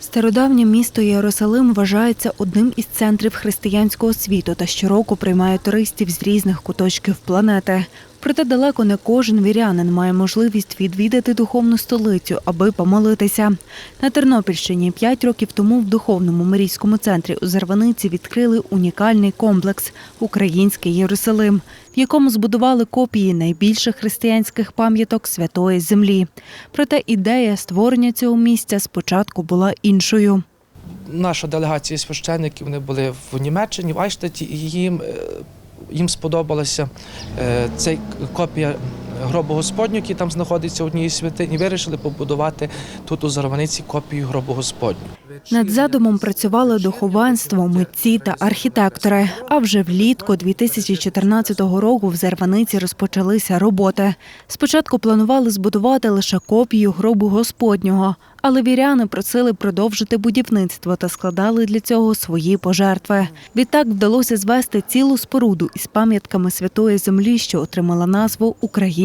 Стародавнє місто Єрусалим вважається одним із центрів християнського світу та щороку приймає туристів з різних куточків планети. Проте далеко не кожен вірянин має можливість відвідати духовну столицю, аби помолитися. На Тернопільщині п'ять років тому в духовному мирійському центрі у Зарваниці відкрили унікальний комплекс Український Єрусалим, в якому збудували копії найбільших християнських пам'яток святої землі. Проте ідея створення цього місця спочатку була іншою. наша делегація священників вони були в Німеччині, в Айштаті, і їм, е, їм сподобалася е, ця копія гробу Господню, який там знаходиться в одній святині. Вирішили побудувати тут у Зарваниці копію гробу Господню. Над задумом працювали духовенство, митці та архітектори. А вже влітку 2014 року в Зарваниці розпочалися роботи. Спочатку планували збудувати лише копію гробу Господнього, але віряни просили продовжити будівництво та складали для цього свої пожертви. Відтак вдалося звести цілу споруду із пам'ятками святої землі, що отримала назву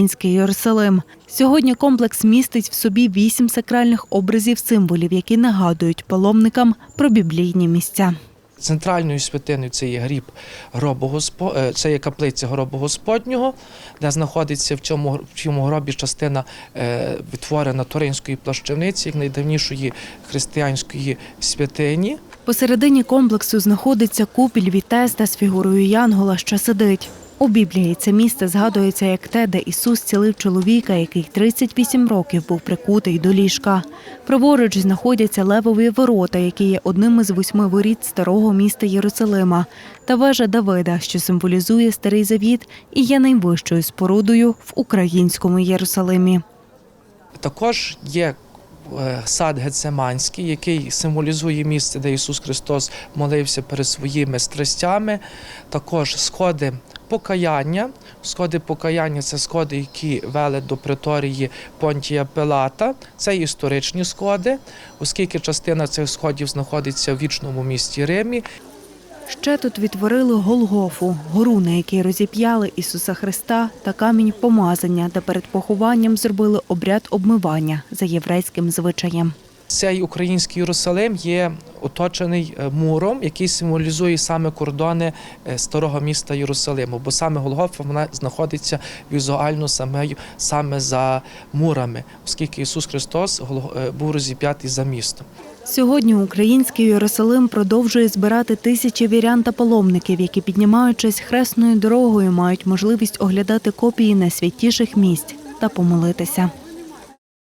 Український Єрусалим. Сьогодні комплекс містить в собі вісім сакральних образів символів, які нагадують паломникам про біблійні місця. Центральною святиною це є гріб гробу Госпо... е, це є каплиця гробу Господнього, де знаходиться в цьому, в цьому гробі частина е, відтворена Туринської плащівниці, як найдавнішої християнської святині. Посередині комплексу знаходиться купіль Вітезда з фігурою Янгола, що сидить. У Біблії це місце згадується як те, де Ісус цілив чоловіка, який 38 років був прикутий до ліжка. Праворуч знаходяться левові ворота, які є одним із восьми воріт старого міста Єрусалима, та вежа Давида, що символізує старий завіт і є найвищою спорудою в українському Єрусалимі. Також є е, сад Гецеманський, який символізує місце, де Ісус Христос молився перед своїми страстями. Також сходи покаяння. Сходи покаяння це сходи, які вели до приторії Понтія Пилата. Це історичні сходи, оскільки частина цих сходів знаходиться в вічному місті Римі. Ще тут відтворили Голгофу, гору, на якій розіп'яли Ісуса Христа та камінь помазання, де перед похованням зробили обряд обмивання за єврейським звичаєм. Цей український Єрусалим є оточений е, муром, який символізує саме кордони е, старого міста Єрусалиму, бо саме Голгофа вона знаходиться візуально саме, саме за мурами, оскільки Ісус Христос е, був розіп'ятий за містом. Сьогодні український Єрусалим продовжує збирати тисячі вірян та паломників, які, піднімаючись хресною дорогою, мають можливість оглядати копії найсвятіших місць та помолитися.